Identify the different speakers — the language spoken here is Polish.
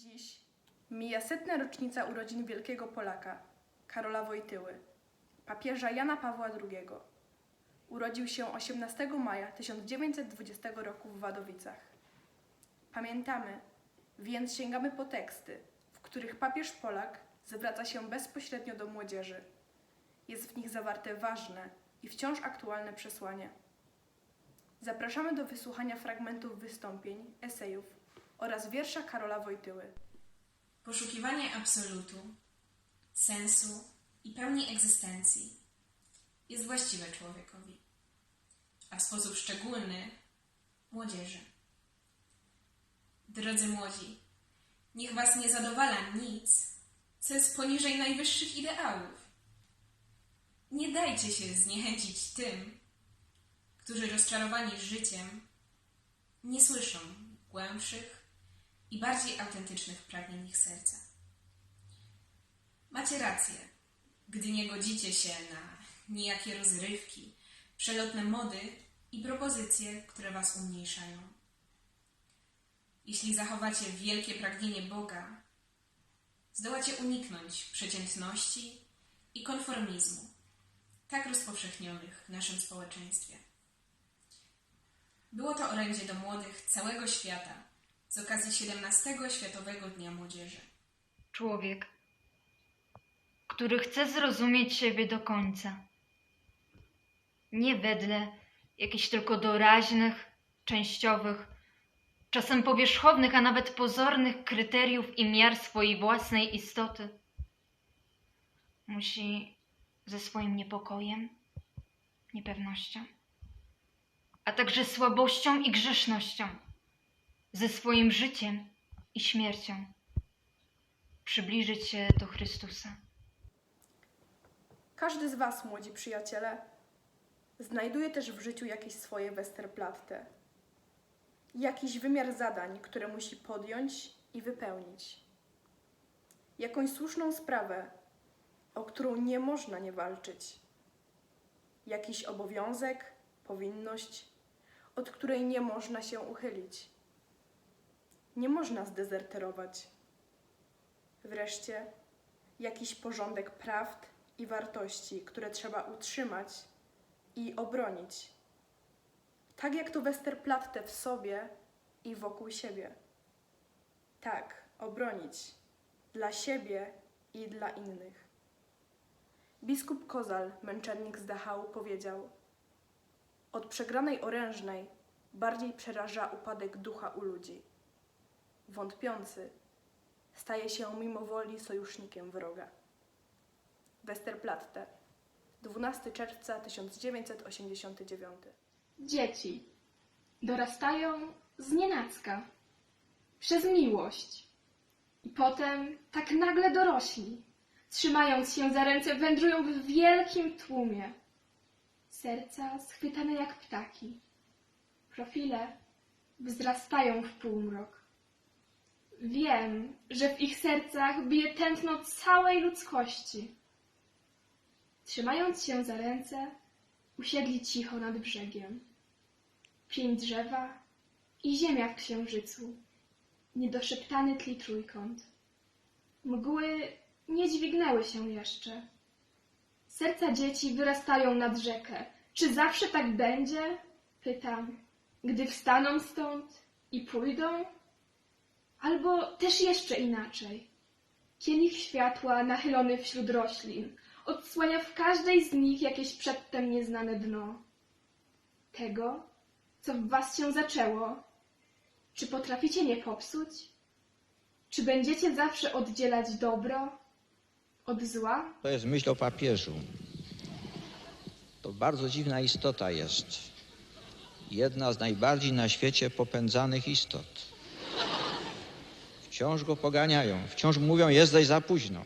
Speaker 1: Dziś mija setna rocznica urodzin wielkiego Polaka, Karola Wojtyły, papieża Jana Pawła II. Urodził się 18 maja 1920 roku w Wadowicach. Pamiętamy, więc sięgamy po teksty, w których papież Polak zwraca się bezpośrednio do młodzieży. Jest w nich zawarte ważne i wciąż aktualne przesłanie. Zapraszamy do wysłuchania fragmentów wystąpień, esejów oraz wiersza Karola Wojtyły.
Speaker 2: Poszukiwanie absolutu, sensu i pełni egzystencji jest właściwe człowiekowi, a w sposób szczególny młodzieży. Drodzy młodzi, niech was nie zadowala nic, co jest poniżej najwyższych ideałów. Nie dajcie się zniechęcić tym, którzy rozczarowani życiem nie słyszą głębszych i bardziej autentycznych pragnień ich serca. Macie rację, gdy nie godzicie się na nijakie rozrywki, przelotne mody i propozycje, które was umniejszają. Jeśli zachowacie wielkie pragnienie Boga, zdołacie uniknąć przeciętności i konformizmu, tak rozpowszechnionych w naszym społeczeństwie. Było to orędzie do młodych całego świata z okazji 17 Światowego Dnia Młodzieży.
Speaker 3: Człowiek, który chce zrozumieć siebie do końca. Nie wedle jakichś tylko doraźnych, częściowych, czasem powierzchownych, a nawet pozornych kryteriów i miar swojej własnej istoty. Musi ze swoim niepokojem, niepewnością, a także słabością i grzesznością, ze swoim życiem i śmiercią przybliżyć się do Chrystusa.
Speaker 1: Każdy z Was, młodzi przyjaciele, znajduje też w życiu jakieś swoje Westerplatte. Jakiś wymiar zadań, które musi podjąć i wypełnić. Jakąś słuszną sprawę, o którą nie można nie walczyć. Jakiś obowiązek, powinność, od której nie można się uchylić. Nie można zdezerterować. Wreszcie jakiś porządek prawd i wartości, które trzeba utrzymać i obronić. Tak jak to Westerplatte w sobie i wokół siebie. Tak, obronić dla siebie i dla innych. Biskup Kozal, męczennik z Dachau, powiedział: Od przegranej orężnej bardziej przeraża upadek ducha u ludzi. Wątpiący staje się mimo woli sojusznikiem wroga. Westerplatte, 12 czerwca 1989.
Speaker 4: Dzieci dorastają z nienacka, przez miłość. I potem tak nagle dorośli, trzymając się za ręce, wędrują w wielkim tłumie. Serca schwytane jak ptaki. Profile wzrastają w półmrok. Wiem, że w ich sercach bije tętno całej ludzkości. Trzymając się za ręce, usiedli cicho nad brzegiem. Pień drzewa i ziemia w księżycu, niedoszeptany tli trójkąt. Mgły nie dźwignęły się jeszcze. Serca dzieci wyrastają nad rzekę. Czy zawsze tak będzie? Pytam, gdy wstaną stąd i pójdą? Albo też jeszcze inaczej. Kielich światła nachylony wśród roślin odsłania w każdej z nich jakieś przedtem nieznane dno. Tego, co w was się zaczęło, czy potraficie nie popsuć? Czy będziecie zawsze oddzielać dobro od zła?
Speaker 5: To jest myśl o papieżu. To bardzo dziwna istota jest. Jedna z najbardziej na świecie popędzanych istot. Wciąż go poganiają, wciąż mówią, jesteś za późno.